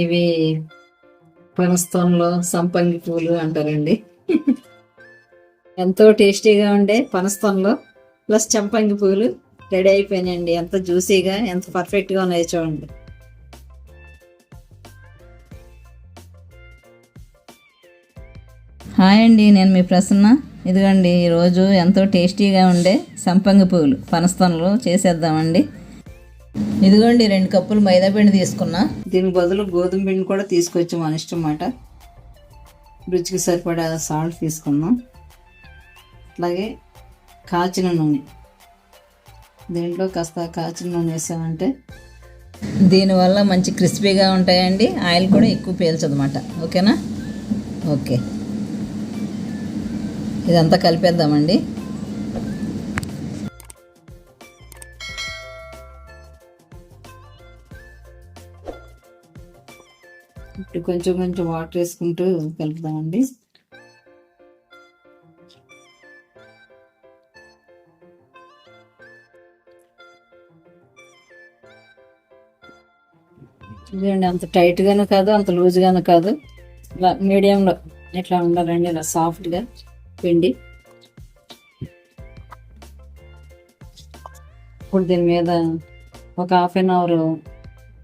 ఇవి పనస్తోన్లో సంపంగి పూలు అంటారండి. ఎంతో టేస్టీగా ఉండే పనస్తోన్లో ప్లస్ చంపంగి పూలు రెడీ అయిపోయినాయండి. ఎంత జ్యూసీగా ఎంత పర్ఫెక్ట్గా ఉన్నాయో చూడండి. హాయ్ అండి నేను మీ ప్రసన్న. ఇదిగోండి ఈరోజు ఎంతో టేస్టీగా ఉండే సంపంగి పువ్వులు పనస్తోనలు చేసేద్దామండి. ఇదిగోండి రెండు కప్పులు మైదా పిండి తీసుకున్నా. దీనికి బదులు గోధుమ పిండి కూడా తీసుకొచ్చి మన ఇష్టం అన్నమాట రుచికి సరిపడా సాల్ట్ తీసుకుందాం. అట్లాగే కాచిన నూనె. దీంట్లో కాస్త కాచిన నూనె వేసామంటే దీనివల్ల మంచి క్రిస్పీగా ఉంటాయండి. ఆయిల్ కూడా ఎక్కువ పీల్చదు అనమాట ఓకేనా? ఓకే. ఇదంతా కలిపేద్దామండి. కొంచెం కొంచెం వాటర్ వేసుకుంటూ కలుపుదామండి. చూడండి అంత టైట్గాను కాదు అంత లూజ్గాను కాదు. ఇలా మీడియంలో ఇట్లా ఉండాలండి ఇలా సాఫ్ట్గా పిండి. ఇప్పుడు దీని మీద ఒక హాఫ్ అన్ అవర్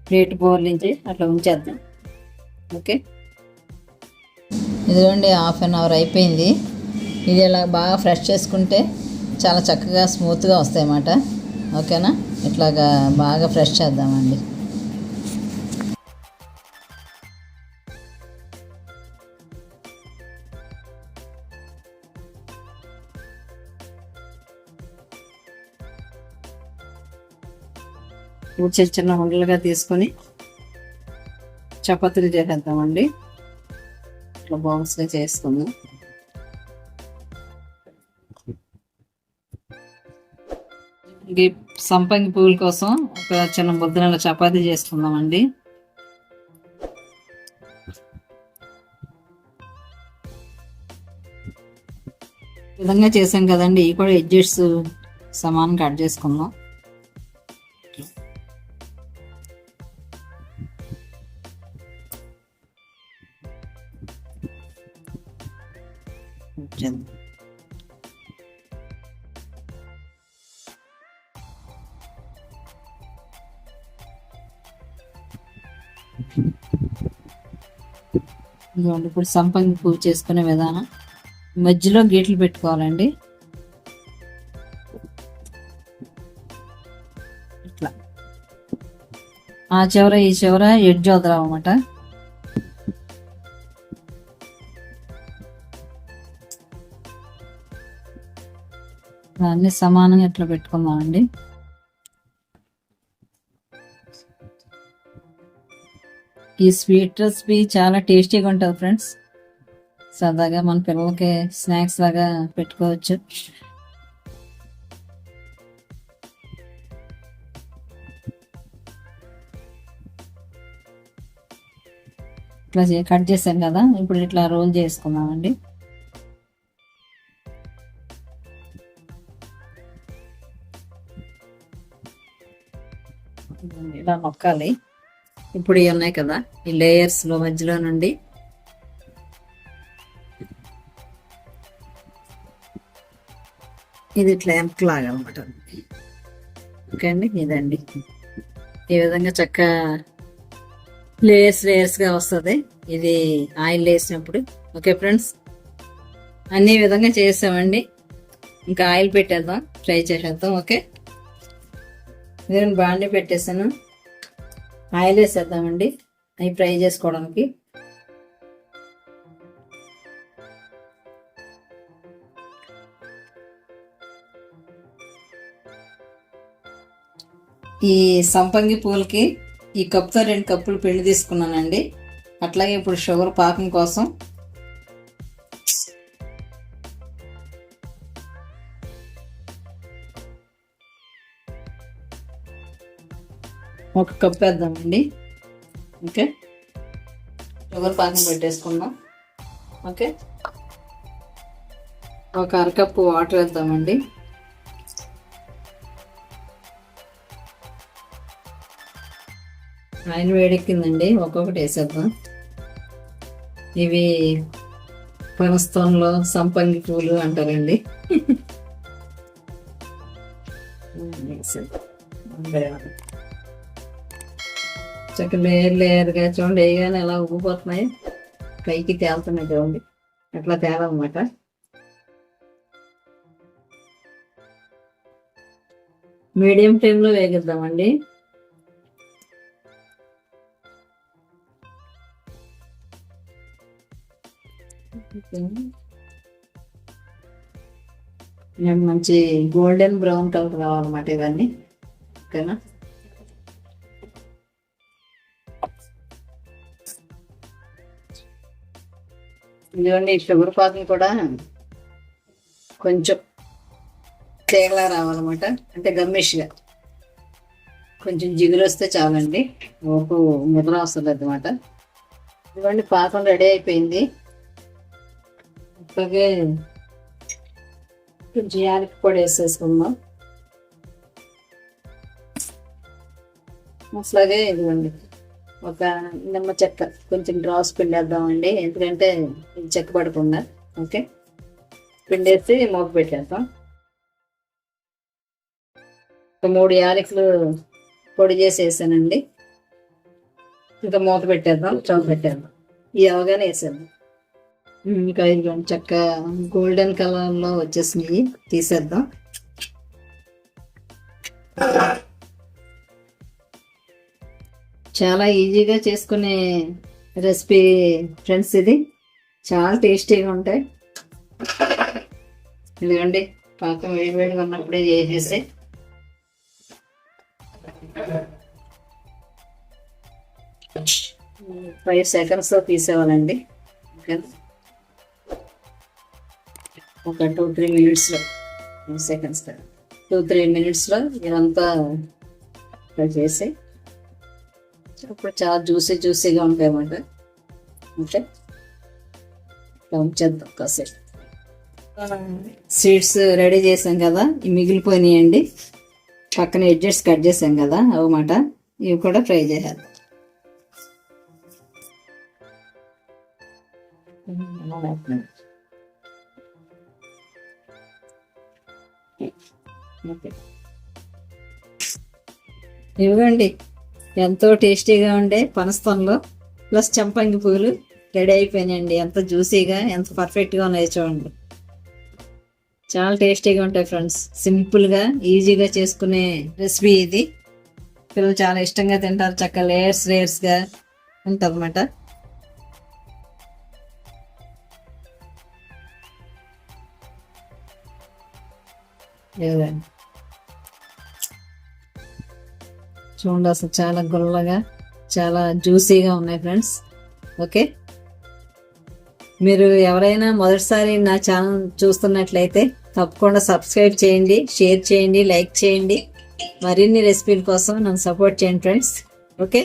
ప్లేట్ బోర్లించి అట్లా ఉంచేద్దాం. ఓకే. ఇదిగోండి హాఫ్ అన్ అవర్ అయిపోయింది. ఇది ఇలా బాగా ఫ్రెష్ చేసుకుంటే చాలా చక్కగా స్మూత్గా వస్తాయి అన్నమాట. ఓకేనా? ఇట్లాగా బాగా ఫ్రెష్ చేద్దామండి. చిన్న చిన్న ఉండలుగా తీసుకొని చపాతీలు చేసేద్దామండి. ఇట్లా బౌన్స్గా చేసుకుందాం ఇది సంపంగి పువ్వుల కోసం ఒక చిన్న ముద్దనల చపాతీ చేసుకుందామండి ఈ విధంగా చేసాం కదండి. ఇవి కూడా ఎడ్జెస్ సమానం కట్ చేసుకుందాం. చేద్దాం. ఇదిగోండి ఇప్పుడు సంపంగి పూజ చేసుకునే విధానం. మధ్యలో గీట్లు పెట్టుకోవాలండి. ఇట్లా. ఆ చివర ఈ చివర ఎడ్జ్ వదలవు దాన్ని సమానంగా ఇట్లా పెట్టుకుందామండి? ఈ స్వీట్ రెసిపీ చాలా టేస్టీగా ఉంటుంది ఫ్రెండ్స్. సరదాగా మన పిల్లలకి స్నాక్స్ లాగా పెట్టుకోవచ్చు. ఇట్లా కట్ చేసాం కదా ఇప్పుడు ఇట్లా రోల్ చేసుకున్నామండి ఇలా నొక్కాలి ఇప్పుడు ఇవి ఉన్నాయి కదా ఈ లేయర్స్లో మధ్యలో నుండి. ఇది ఇట్లా ఎంప్ లాగా అనమాట ఓకే అండి ఇదండి. ఈ విధంగా చక్క లేయర్స్ లేయర్స్గా వస్తుంది. ఇది ఆయిల్ వేసినప్పుడు. ఓకే ఫ్రెండ్స్ అన్ని విధంగా చేసామండి. ఇంకా ఆయిల్ పెట్టేద్దాం ఫ్రై చేసేద్దాం ఓకే? నేను బాండి పెట్టేసాను. ఆయిల్ వేసేద్దామండి అవి ఫ్రై చేసుకోవడానికి. ఈ సంపంగి పూలకి ఈ కప్తో రెండు కప్పులు పిండి తీసుకున్నానండి. అట్లాగే ఇప్పుడు షుగర్ పాకం కోసం ఒక కప్ వేద్దామండి. ఓకే? షుగర్ పాకం పెట్టేసుకుందాం. ఓకే? ఒక అరకప్పు వాటర్ వేద్దామండి. ఆయిల్ వేడెక్కిందండి. ఒక్కొక్కటి వేసేద్దాం. ఇవి పనస్తంలో సంపంగి పూలు అంటారండి. వేసేద్దాం. చక్క లేయర్ లేయర్గా చూడండి వేయగానే ఎలా ఉబ్బిపోతున్నాయి. పైకి తేలుతున్నాయి చూడండి. అట్లా తేలన్నమాట మీడియం ఫ్లేమ్లో వేగిద్దామండి. మంచి గోల్డెన్ బ్రౌన్ కలర్ కావాలన్నమాట ఇవన్నీ. ఓకేనా? ఇదిగోండి షుగర్ పాకం కూడా కొంచెం తేగలా రావాలన్నమాట. అంటే గమ్మిష్గా. కొంచెం జిగురు వస్తే చాలండి. ఓపు ముద్ర వస్తుంది అన్నమాట. ఇదిగోండి పాకం రెడీ అయిపోయింది. అలాగే కొంచెం యాలకి పొడి వేసేసుకుందాం. అట్లాగే ఇదిగోండి. ఒక నిమ్మ చెక్క కొంచెం డ్రాస్ పిండేద్దామండి. ఎందుకంటే ఇది చెక్క పడకుండా. ఓకే? పిండేసి మూత పెట్టేద్దాం. ఒక మూడు యాలకులు పొడి చేసి వేసానండి ఇంకా మూత పెట్టేద్దాం చౌక పెట్టేద్దాం. ఈ అవగానే వేసేద్దాం. ఇంకా ఇదిగోండి చెక్క గోల్డెన్ కలర్లో వచ్చేసినాయి. తీసేద్దాం. చాలా ఈజీగా చేసుకునే రెసిపీ ఫ్రెండ్స్ ఇది. చాలా టేస్టీగా ఉంటాయి. ఇదిగోండి పాకం వేడి వేడిగా ఉన్నప్పుడే చేసేసి. ఫైవ్ సెకండ్స్లో తీసేవాలండి. ఒక టూ త్రీ మినిట్స్లో సెకండ్స్ టూ త్రీ మినిట్స్లో ఇదంతా ఫ్రై చేసి. అప్పుడు చాలా జ్యూసీ జ్యూసీగా ఉంటాయన్నమాట అంటే ఓకే ఉంచేద్దాం కాసేపు. సీడ్స్ రెడీ చేసాం కదా ఇవి మిగిలిపోయినాయండి. పక్కన ఎడ్జెట్స్ కట్ చేసాం కదా అవమాట ఇవి కూడా ఫ్రై చేయాలి ఇవ్వండి. ఎంతో టేస్టీగా ఉండే పనస్తంలో ప్లస్ చంపంగి పూలు రెడీ అయిపోయినాయండి. ఎంత జ్యూసీగా ఎంత పర్ఫెక్ట్గా ఉన్నాయో చూడండి. చాలా టేస్టీగా ఉంటాయి ఫ్రెండ్స్. సింపుల్గా ఈజీగా చేసుకునే రెసిపీ ఇది. పిల్లలు చాలా ఇష్టంగా తింటారు. చక్కగా లేయర్స్ లేయర్స్గా ఉంటుంది అనమాట చూడండి అసలు చాలా గుల్లగా చాలా జ్యూసీగా ఉన్నాయి ఫ్రెండ్స్. ఓకే? మీరు ఎవరైనా మొదటిసారి నా ఛానల్ చూస్తున్నట్లయితే తప్పకుండా సబ్స్క్రైబ్ చేయండి షేర్ చేయండి లైక్ చేయండి. మరిన్ని రెసిపీల కోసం నన్ను సపోర్ట్ చేయండి ఫ్రెండ్స్. ఓకే?